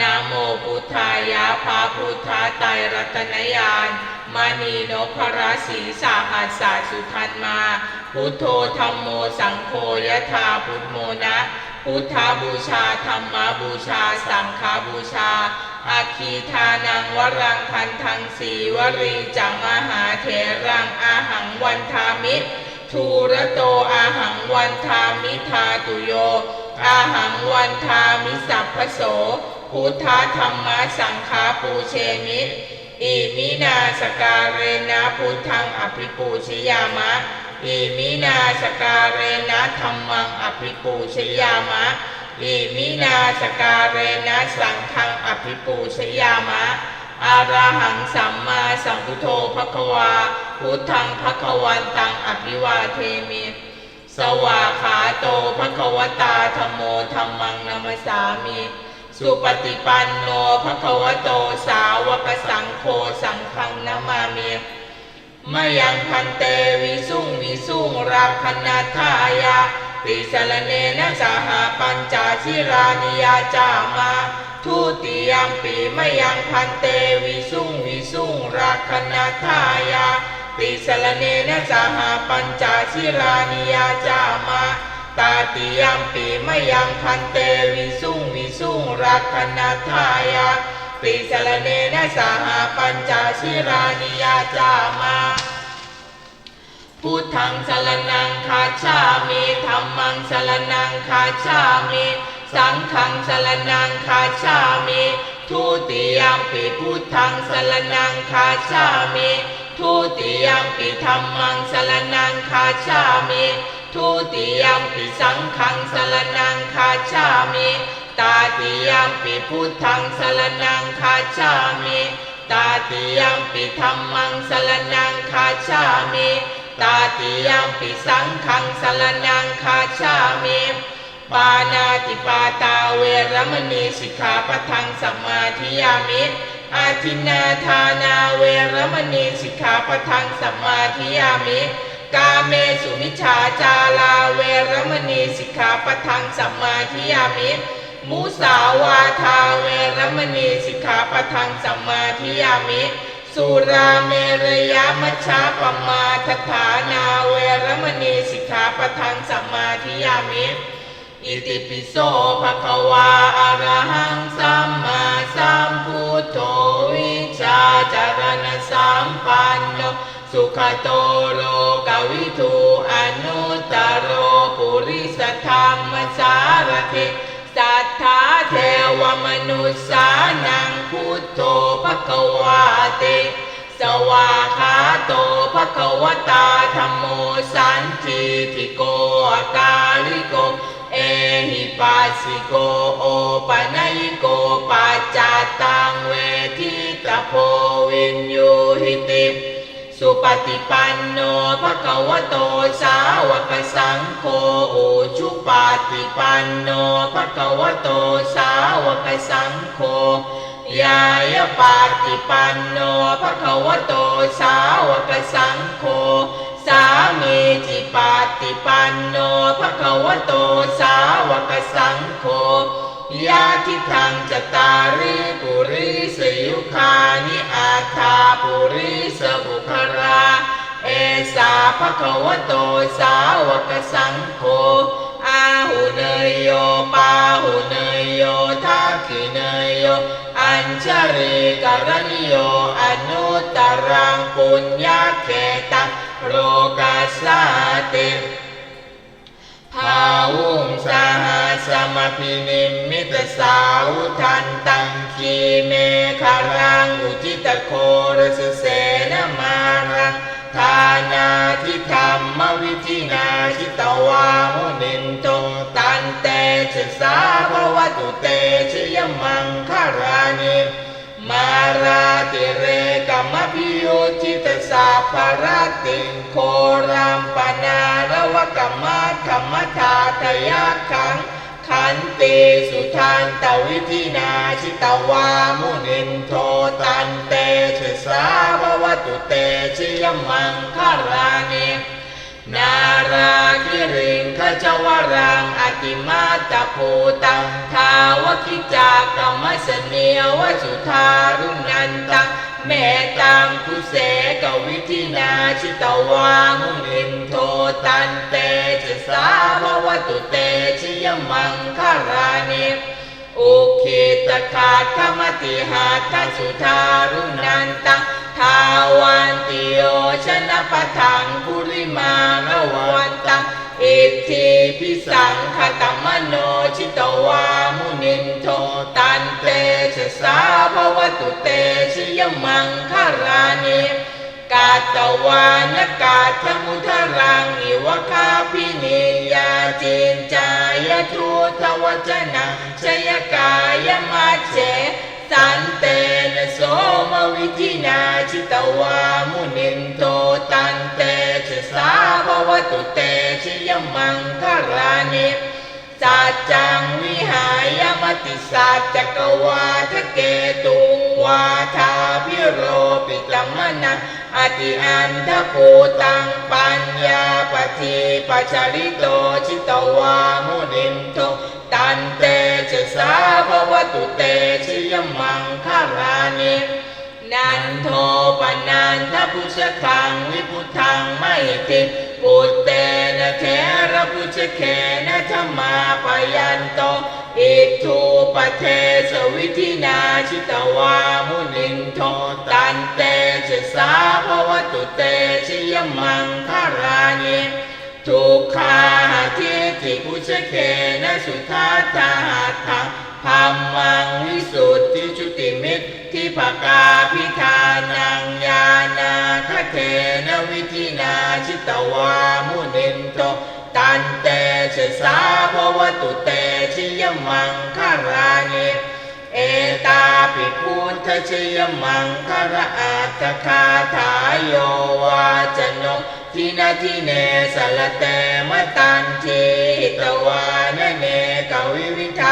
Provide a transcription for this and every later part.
นะโมพุทธายะพระพุทธไตรรัตนญาณมณีนพราศีสาหัสสะสุทันมา พุทโธธรรมโมสังโฆยะถาพุทโมนะ พุทธบูชาธรรมบูชา สังฆบูชาอาคีทานังวรังคันทังสีวรีจังมหาเถรังอาหังวันทามิทูระโตอาหังวันทามิทาตุโยอาหังวันทามิสัพพโส พุทธธรรมสังฆาปูเชมิอิมินาสการเรนะพุทธังอภิปูชยามะอิมินาสการเรนะธรรมังอภิปูชยามะอิมินาสการเรนะสังฆังอภิปูชยามะอาราหังสัมมาสัมพุทโธภควา พุทธังภควันตังอภิวาเทมิสวาขาโตภควตาธรรมโมธรรมังนัมสสามิ สุปฏิปันโนภควโตสาวกสังโฆสังฆังนามามิมายังพันเตวิสุงวิสุงราคณาทายาติสรเนนะสหปัญจชิรานิยาจามาทุติยมปีมายังพันเตวิสุงวิสุงราคณาทายาติสรเนนะสหปัญจชิรานิยาจามา ตาติยมปีมยังพันเตวิสุงวิสุงราคณาทายาติสรเนนะสหปัญจชิรานิยาจามาพุทธังสรนังคาชามิธรรมังสรนังคาชามิสังฆังสรนังคาชามิทุติยมปิพุทธังสรนังคาชามิทุติยมปิธรรมังสรนังคาชามิ ทุติยมปิสังฆังสรนังคาชามิตาติยมปิพุทธังสรนังคาชามิตาติยมปิธรรมังสรนังคาชามิตาติยมปิสังขังสรนังคาชามิปานาติปาตาเวรมณีสิกขาปทังสัมมาทิยามิอาทินนาทานาเวรมณีสิกขาปทังสัมมาทิยามิ กาเมสุมิชาจาลาเวรมณีสิกขาปทังสัมมาทิยามิมุสาวาทาเวรมณีสิกขาปทังสัมมาทิยามิสุราเมรยามัชฌาปมาทฐานาเวรมณีสิกขาปทังสัมมาทิยามิอิติปิโสภะคะวาอะระหังสัมมาสัมพุทโธวิชาจารณสัมปันโนสุขโตโล วิทูอนุตตโรปุริสธรรมสารถิสัทธาเทวมนุษสานังพุทโธภะควาติสวาขาโตภะควตาธรรมโมสันติทิโกอาการิโก เอหิปัสสิโกโอปัญญิโกปัจจตังเวทิตาโพวินยูหิติ สุปฏิปันโนภะคะวะโตสาวกสังโฆอุชุปฏิปันโนภะคะวะโตสาวกสังโฆยายปาติปันโนภะคะวะโตสาวกสังโฆสามีจิปาติปันโนภะคะวะโตสาวกสังโฆ ยาทิทังจตาริปุริสยุคานิอาทาปุริสบุครา เอสาภะควโตสาวกสังโฆอาหุเนยโยปาหุเนยโยทักขิเนยโย อัญชริกรณิโยอนุตตรังปุญญาเขตังโลกัสสาติ ภาวุงสหสมพินิมมิตสาวุทันตังคีเมฆารังอุจิตโครสเสนมารังทานาทิธรรมวิธินาชิตวามุนินโตตันเตชะสาภวตุเตชยมังคารานิ มาราติเรกัมพิโยจิตสาภรติโครัมปนารวกัมมัตธรรมทาทยาคังขันติสุทานตวิธินาชิตวามุนินโทตันเตชะสาภวตุเตชิยมังคารานิ นาราคิริงขจวรังอติมาตาภูตังทาวคิจากรรมสเนียวสุธารุนันตังเมตังคุเสกวิธินาชิตวามุนินโทตันเตชะสาภวตุเตชิยมังคารานิอุคิตขาธรรมติหาทัสุธารุนันตังาวันติโยชนะปะทังคุริมาละวันตังอิทธิพิสังขตมโนชิตวามุนินโทตันเตชะสาภวตุเตชยมังคารานิกาตวานกาธมุทรังอิวคาพินิยาจินจายทุทวจนะชยกายมัจเจ ตันเตนะโสมวิธินาชิตวามุนินโตตันเตชะสาภวตุเตชยมังคารานิสัจจังวิหายมติสัจจกวาทะเกตุ วาทาพิโรปิตมนะอติอันทภูตังปัญญาปฏิปัจจริโตชิตวามุนินโตตันเตชะสาววตุเตชยมังคารานิ นันโทปนันทพุชคังวิพุทังไม่ติปุตเตนะเทระพุชเคนะธรรมาปยันโตอิทูปเทสวิธินาชิตวามุนินโทตันเตชะสาภวตุเตชิยมังคารานิทุกขาทิฏฐิพุชเคนะสุทัตถาทังพัมมังวิสุทธิจุติมิตร ที่ภกาพิธานังญาณาคเทนวิธินาชิตวามุนินโตตันเตชะสาภวตุเตชิยมังคารานิเอตาปิพุทธชยมังคาระอาตคาถาโยวาจโนทินาทิเนสละเตมตันทิตวานเนกวิวิธ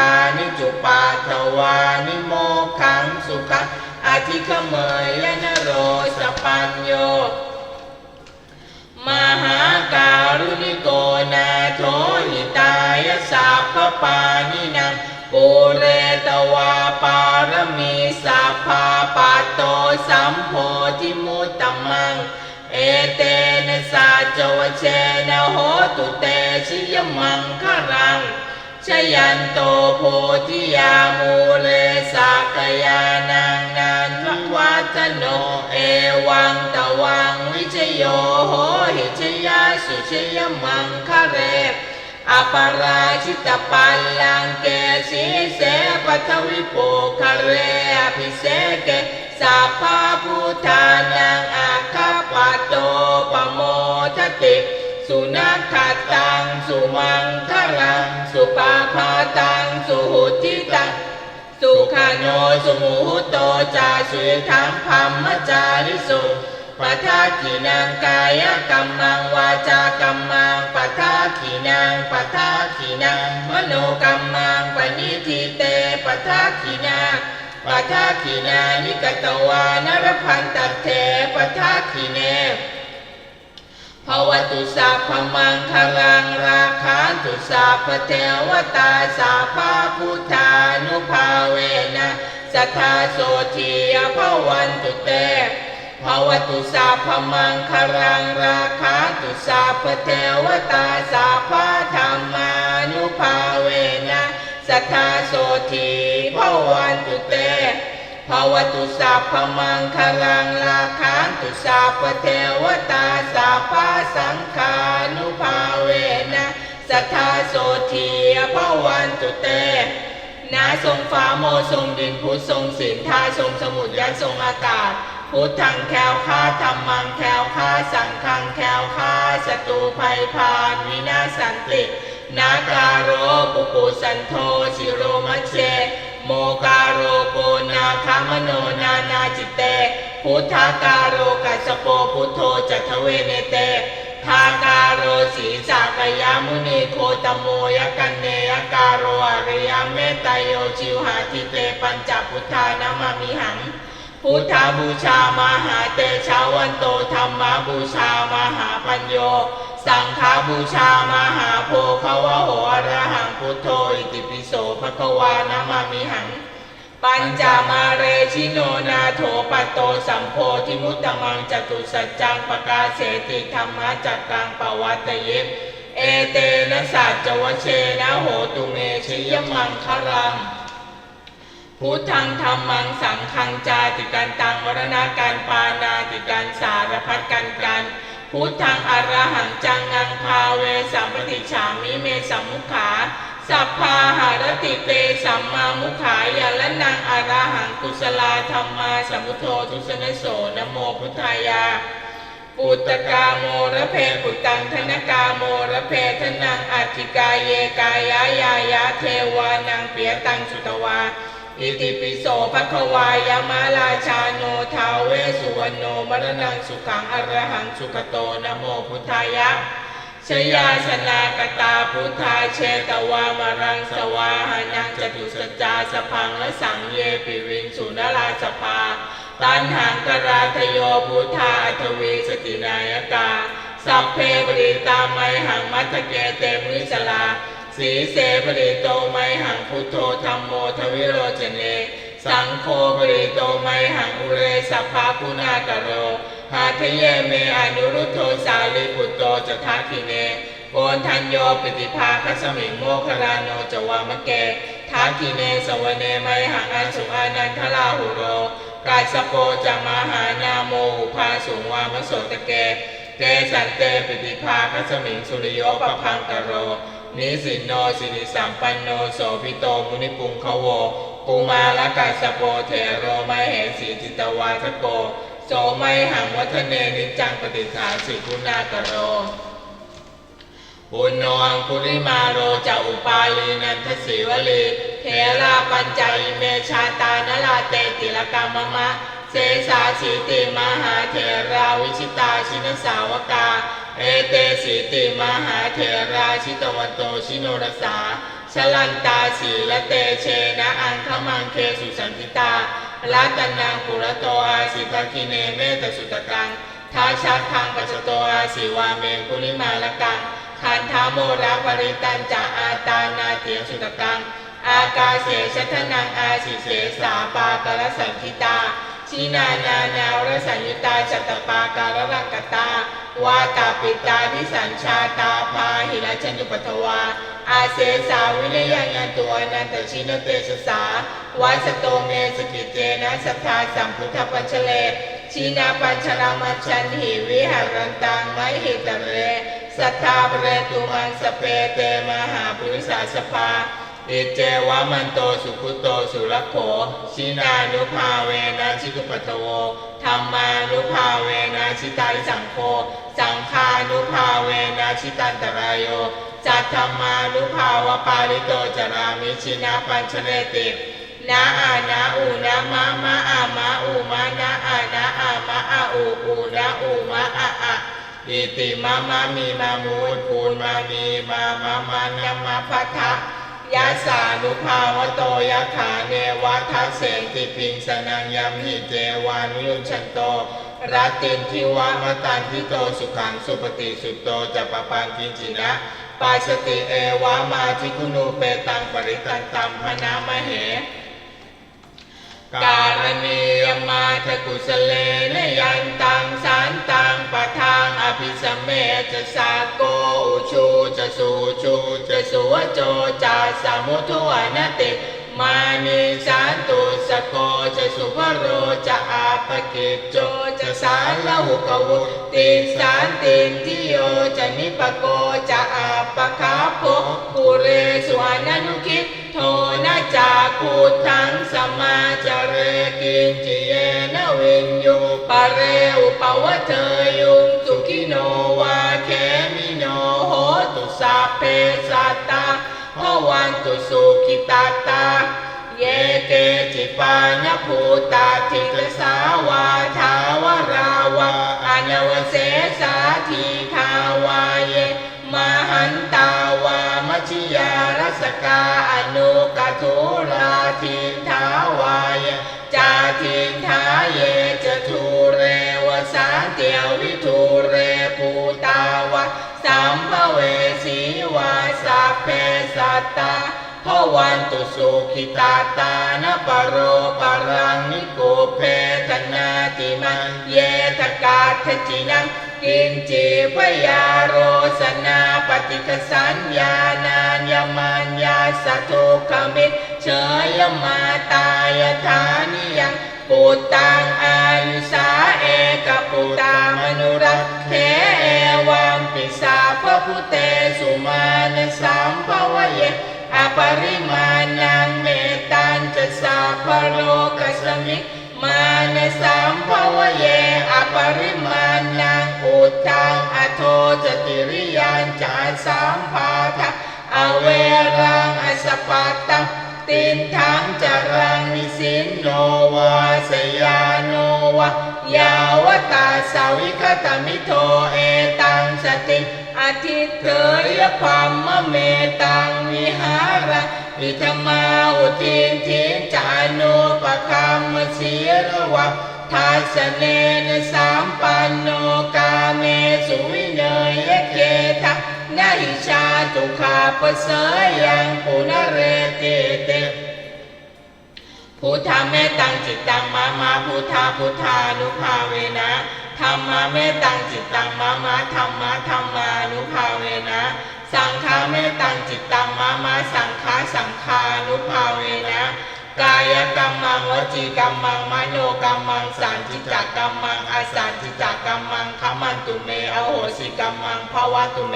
านิจุปา วานิโมขังสุขะอธิขเมยนโรสปัญโย มหาการุณิโกนาโถหิตายสัพพปานินังปุเรตวาปารมีสัพพาปัตโตสัมโพธิมุตตมัง เอเตนะสาจวเชนะโหตุเตชิยมังคารัง ชยันโตโพธิยามูเลสากยานังนันวัฒโนเอวังตวังวิชโยโหหิชยาสุชยมังคะเรอปาราชิตปัลลังเกสีเสปัทวิโปคะเรอภิเสเกสัพพะพุทานังอาคาปโตปโมทติ สุนัขตัง สุมังคลัง สุปาพาตัง สุหุติตัง สุขโนสุมุหุโตจาสุยทังพัมมจาริสุปทาขีนางกายกรรมังวาจากรรมังปทาขีนางปทาขีนางมโนกรรมังปณิทิเตปทาขีนางปทาขีนานิกตวานรพันตเทปทาขีเน ภวตุสัพพมังคลังราคาตุสัพเทวตาสัพพพุทธานุภาเวนะสัทธาโสทียภวันตุเตภวตุสัพพมังคลังราคาตุสัพเทวตาสัพพธรรมานุภาเวนะสัทธาโสทีภวันตุเต ภวตุสัพพมังคลังลาคันตุสัพพเทวตาสัพพสังฆานุภาเวนะสัทธาโสทียภวันตุเตนาทรงฟ้าโมทรงดินพุทธทรงสินทาทรงสมุทรและทรงอากาศ พุทธังแควค่าธรรมังแควค่าสังฆังแควค่าสตูภัยพานวินาศสันติ นาการโรปุปุสันโทสิโรมัเช โมกาโรโกนาคามโนนานาจิตเต พุทธาการโรกัสโปพุทโธจัตเวเนเต ทาการโรสีสากยามุนีโคตโมยกันเนยการโรอตโยชิวหาทิเตปัญจพุทธานามามิหัง พุทธาบูชามหาเตชาวันโตธรรมบูชามหาปัญโย สังฆบูชามหาโพคาวะโหอระหังพุทโธอิติปิโสภะควานามามิหัง ปัญจามาเรชิโนนาโถปัตโตสัมโพธิมุตตมังจตุสัจจังปกาเสติธรรมะจักกังปวัตเยมเอเตนะสัจจวเชนะโหตุเมชยมังคลัง พุทธังธรรมังสังฆังจาติกันตังวรณาการปานาติกันสารพัดกันกันพุทธังอรหังจังงังพาเวสัมปติฉามิเมสัมมุขาสัพพาหารติเตสัมมามุขายาละนังอรหังกุศลาธรรมาสัมพุทโธทุสนโสนโมพุทธายาปุตตกาโมระเพปุตตังธนกาโมระเพทนังอัจจิกายเยกายายายาเทวานังเปียตังสุตวา อิติปิโสภะควายามาลาชาโนทาเวสุวรรณโนมรณังสุขังอรหังสุขโตนะโมพุทธายะชยาชนากตาพุทธาเชตวามารังสวาหานังจตุสัจจาสพังและสังเยปิวิงสุนราสภา ตันหังกราทโยพุทธาอัทวีสตินายกา สัพเพปริตาไมหังมัตตเกเตมุสลา สีเสปริโตไมหังพุทโธธรรมโมทวิโรจเน สังโฆปริโตไมหังอุเรสัพพาปุณากโรหาทเยเมอนุรุตโทสาลิปุตโตจะทักขิเนโกนทัญโยปิติภาคัสมิงโมคลานโนจวามะเกทักขิเนสวเนไมหังอสุอานันทลาหุโรกาสโปจะมหานาโมหุภาสุวามโสตเกเตสันเตปิติภาคัสมิงสุริโยปพังกโร นิสินโนสิริสัมปันโนโสภิโตมุนิปุงขโวปุมาลกาสโปเทโรไมเหสีจิตวาทโกโสไมหังวัฒเนนิจังปฏิฐานสิกุณากโรปุณโนอังคุลิมาโรจะอุปาลีนันทศิวลีเทราปัญจอิเมชาตานลาเตติลกามมะ เสสาสีติมหาเทราวิชิตาชินสาวกา เอเตสีติมหาเทราชิตวันโตชิโนรสาชลันตาสีละเตเชนะอังคมังเคสุสันติตาลัตนังปุระโตอาสิภคิเนเมตสุตกังทาชักทังปัจจโตอาสิวาเมกุลิมาลกังคันธาโมระปริตันจะอาตานาเตียสุตกัง อากาเสชทนังอาสิเสสาปาตระสังคิตา ชินานานาวรสัญยุตาจัตตปาการรังกตาวาตาปิตาทิสัญชาตาพาหิรชัญญุปทวาอาเสสาวิริยังยันตัวนันตชินเตชะสาวาสโตเมสกิเจนะสัทธาสัมพุทธปัญชเลชีนาปัญชรามัชันหิวิหารันตังไมหิตเรสัทธาเปเรตุมังสเปเตมหาปุริสาสภา อิเจวะมันโตสุขุโตสุรโขชินานุภาเวนะชิกุปัทโวธรรมานุภาเวนะชิตาริสังโฆสังฆานุภาเวนะชิตันตรายโยจัตธรรมานุภาวปาริโตจารามิชินาปัญชเรตินาอานาอูนามามาอามาอูมานาอานาอามาอาอูอูนาอูมาอาอาอิติมามามีมามูดปูนมามีมามามานามาพัทธะ ยะสานุภาวโตยะขาเนวัฏเสนติพิงสนังยามหิเจวานุยุชันโตรัตตินทิวามตันทิโตสุขังสุปฏิสุตโตจะปปังกินจินะปาสติเอวามาทิคุนูเปตังปริตันตัมพนามเห การณียมาทกุสเลนยันตังสานตังปะทางอภิสเมจะสาโกอุชูจะสูชูจะสุวโจจะสามุทวนติมานิสานตุสโกจะสุภโรจะอาปกิจโจจะสารละหุกวุติสานตินทิโยจะนิปโกจะอาปคาโพปุเรสวานานุคิโทนะจากูทังสมา อุปวะเทยุงสุขิโนวาเคมิโนโหตุสาเพสัตตาพวันตุสุขิตาตา เยเกจิปานภูตาทิตสาวาทาวราวาอนวเสสาทีทาวาเยมหันตาวามชิยารสกกาอนุกทุราทินทาวายจาทินทาเย สาเตียววิทูเรภูตาวะสัมภเวสีวาสัพเพสัตตาพวันตุสุขิตาตานปโรปรังนิโกเพทนาติมันเยทกาทจินังกินจีพยาโรสนาปฏิกสัญญานานยมันยาสทุขมิตรเชยมาตายฐานิยัง ปุตตังอายุสาเอกปุตตามนุรักเทเอวังปิสาพระพุเตสุมาณสัมภวเยอปริมาณังเมตันจะสาพโลกสมิมาในสัมภวเยอปริมาณังอุตังอโทจติริยานจาสัมภาทะอเวรังอสปัตตัง ตินทังจรังนิสินโนวาสยาโนวะยาวตาสาวิคตมิโทเอตังสติอาทิเถยพัมมะเมตังวิหาระอิธมาอุทินทินจานุปคัมมสีระวะทัสเนนสัมปันโนกาเมสุวิเนยเกทะนาหิชาตุขาปเสยยังปุณเรติเต พุทธาเมตังจิตตังมามาพุทธาพุทธานุภาเวนะธรรมาเมตังจิตตังมามาธรรมะธรรมานุภาเวนะสังฆาเมตังจิตตังมามาสังฆาสังฆานุภาเวนะกายกรรมังวจีกรรมังมโนกรรมังสันจิจกรรมังอสันจิจกรรมังขมันตุเมอโหสิกรรมังภวะตุเม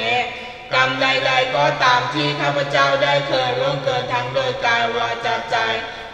กรรมใดๆก็ตามที่ข้าพเจ้าได้เคยล่วงเกินทั้งโดยกายวาจาใจ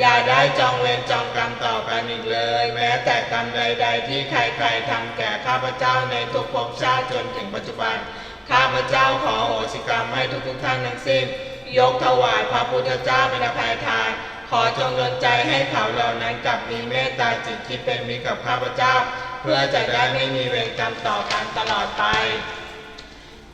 อย่าได้จองเวรจองกรรมต่อกันอีกเลย แม้แต่กรรมใด ๆ ที่ใครๆทำแก่ข้าพเจ้าในทุกภพชาติจนถึงปัจจุบัน ข้าพเจ้าขอโหสิกรรมให้ทุกๆท่านทั้งสิ้น ยกถวายพระพุทธเจ้าเป็นอภัยทาน ขอจงดลใจให้เขาเหล่านั้นกลับมีเมตตาจิตที่เป็นมิตรกับข้าพเจ้า เพื่อจะได้ไม่มีเวรกรรมต่อกันตลอดไป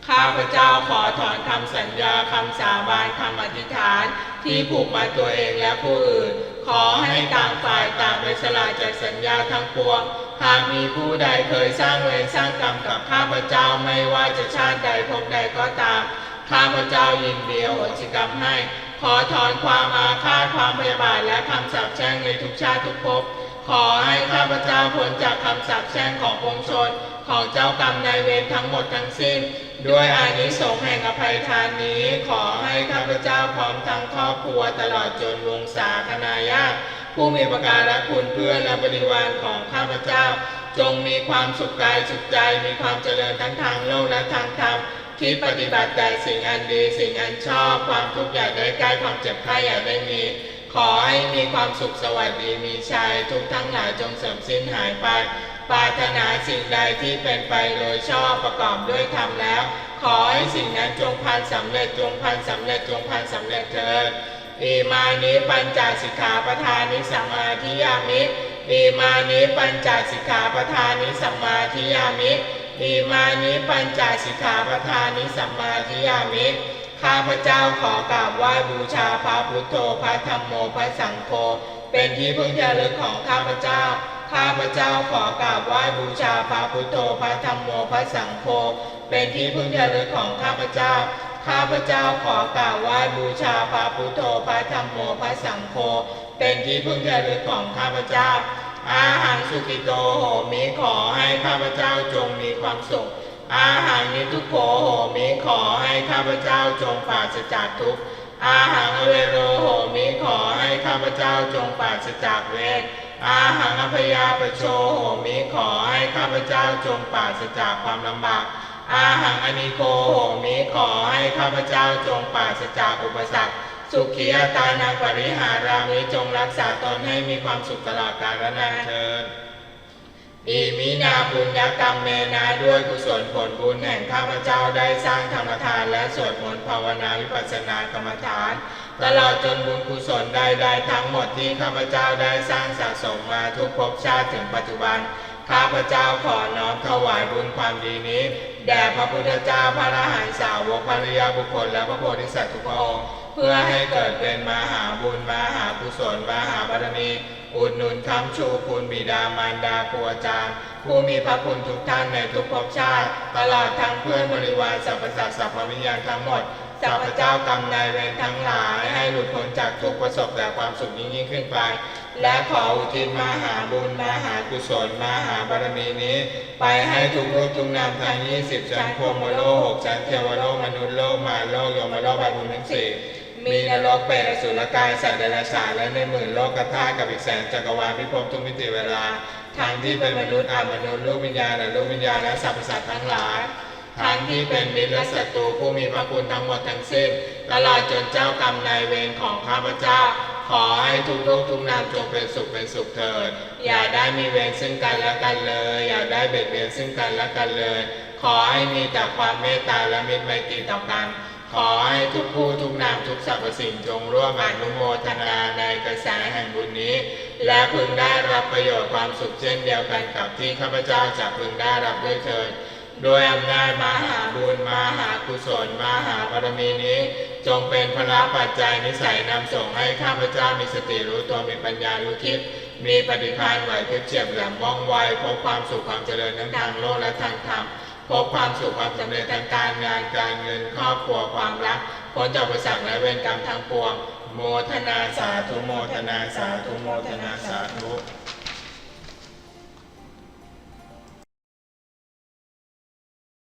ข้าพเจ้าขอถอนคำสัญญาคำสาบานคำอธิษฐาน ที่ผูกมาตัวเองและผู้อื่น ขอให้ต่างฝ่ายต่างไปสละจากสัญญาทั้งปวงหากมีผู้ใดเคยสร้างเวรสร้างกรรมกับข้าพเจ้าไม่ว่าจะชาติใดภพใดก็ตาม ข้าพเจ้ายินดีโหสิกรรมให้ ขอถอนความอาฆาตความพยาบาทและคำสาปแช่งในทุกชาติทุกภพขอให้ข้าพเจ้าพ้นจากคำสาปแช่งของปวงชน ของเจ้ากรรมนายเวรทั้งหมดทั้งสิ้น ด้วยอานิสงส์แห่งอภัยทานนี้ ขอให้ข้าพเจ้าพร้อมทั้งครอบครัวตลอดจนวงศาคณาญาติผู้มีประการะคุณเพื่อนและบริวารของข้าพเจ้า จงมีความสุขกายสุขใจมีความเจริญทั้งทางโลกและทางธรรมคิดปฏิบัติแต่สิ่งอันดีสิ่งอันชอบ ความทุกข์อย่าได้ใกล้ความเจ็บไข้อย่าได้มี ขอให้มีความสุขสวัสดีมีชัยทุกทั้งหลายจงเสื่อมสิ้นหายไป ปรารถนาสิ่งใดที่เป็นไปโดยชอบประกอบด้วยธรรมแล้ว ขอให้สิ่งนั้นจงพันสำเร็จจงพันสำเร็จจงพันสำเร็จเถิดอิมานิปัญจสิกขาปทานิสัมมาทิยามิอิมานิปัญจสิกขาปทานิสัมมาทิยามิอิมานิปัญจสิกขาปทานิสัมมาทิยามิข้าพเจ้าขอกราบไหว้บูชาพระพุทโธพระธรรมโมพระสังโฆเป็นที่พึ่งที่ระลึกของข้าพเจ้า ข้าพเจ้าขอกราบไหว้บูชาพระพุทโธพระธรรมโมพระสังโฆเป็นที่พึ่งที่ระลึกของข้าพเจ้า ข้าพเจ้าขอกราบไหว้บูชาพระพุทโธพระธรรมโมพระสังโฆเป็นที่พึ่งที่ระลึกของข้าพเจ้า อาหารสุกิโตโหมิขอให้ข้าพเจ้าจงมีความสุข อาหารนิทุโขโหมิขอให้ข้าพเจ้าจงปราศจากทุกข์อาหารอเวโรโหมิขอให้ข้าพเจ้าจงปราศจากเวร อาหารอพยาปโชโหมิขอให้ข้าพเจ้าจงปราศจากความลำบาก อาหารอนิโคโหมิขอให้ข้าพเจ้าจงปราศจากอุปสรรค สุขียตานังปริหารามิจงรักษาตนให้มีความสุขตลอดกาลนานเทินอิมินาบุญญกรรมเมนาด้วยกุศลผลบุญแห่งข้าพเจ้าได้สร้างธรรมทานและสวดมนต์ภาวนาวิปัสสนากรรมฐาน ตลอดจนบุญกุศลใดๆทั้งหมดที่ข้าพเจ้าได้สร้างสะสมมาทุกภพชาติถึงปัจจุบัน ข้าพเจ้าขอน้อมถวายบุญความดีนี้ แด่พระพุทธเจ้าพระอรหันตสาวกภริยาบุคคลและพระโพธิสัตว์ทุกพระองค์เพื่อให้เกิดเป็นมหาบุญมหากุศลมหาบารมีอุดหนุนคำชูคุณบิดามารดาครูอาจารย์ ผู้มีพระคุณทุกท่านในทุกภพชาติ ตลอดทั้งเพื่อนบริวารสรรพสัตว์สรรพวิญญาณทั้งหมด สัพพเจ้ากรรมนายเวรทั้งหลาย ให้หลุดพ้นจากทุกข์ประสบแต่ความสุขยิ่งยิ่งขึ้นไป และขออุทิศมหาบุญมหากุศลมหาบารมีนี้ ไปให้ทุกรูปทุกนามทั้ง20ชั้นพรมโลกหกชั้นเทวโลกมนุษย์โลกมารโลกยมโลกบาบุญทั้งสี่มีนรกเปรตอสุรกายสัตว์เดรัจฉานและในหมื่นโลกธาตุกับอีกแสนจักรวาลพิภพทุกมิติเวลาทั้งที่เป็นมนุษย์อามนุษย์ลูกวิญญาณและลูกวิญญาณและสรรพสัตว์ทั้งหลาย ทั้งที่เป็นมิตรและศัตรูผู้มีพระคุณทั้งหมดทั้งสิ้นตลอดจนเจ้ากรรมนายเวรของข้าพเจ้า ขอให้ทุกโลกทุกนามจงเป็นสุขเป็นสุขเถิด อย่าได้มีเวรซึ่งกันและกันเลย อย่าได้เบียดเบียนซึ่งกันและกันเลย ขอให้มีแต่ความเมตตาและมิตรไมตรีต่อกันขอให้ทุกผู้ทุกนามทุกสรรพสิ่งจงร่วมอนุโมทนาในกระแสแห่งบุญนี้ และพึงได้รับประโยชน์ความสุขเช่นเดียวกันกับที่ข้าพเจ้าจะพึงได้รับด้วยเถิด โดยอำนาจมหาบุญมหากุศลมหาบารมีนี้ จงเป็นพระปัจจัยนิสัยนำส่งให้ข้าพเจ้ามีสติรู้ตัวมีปัญญารู้คิดมีปฏิภาณไหวพริบเฉียบแหลมว่องไวพบความสุขความเจริญทั้งทางโลกและทางธรรมพบความสุขความสำเร็จทางการงานการเงินครอบครัวความรักพ้นจากอุปสรรคและเวรกรรมทั้งปวง โมทนาสาธุโมทนาสาธุโมทนาสาธุ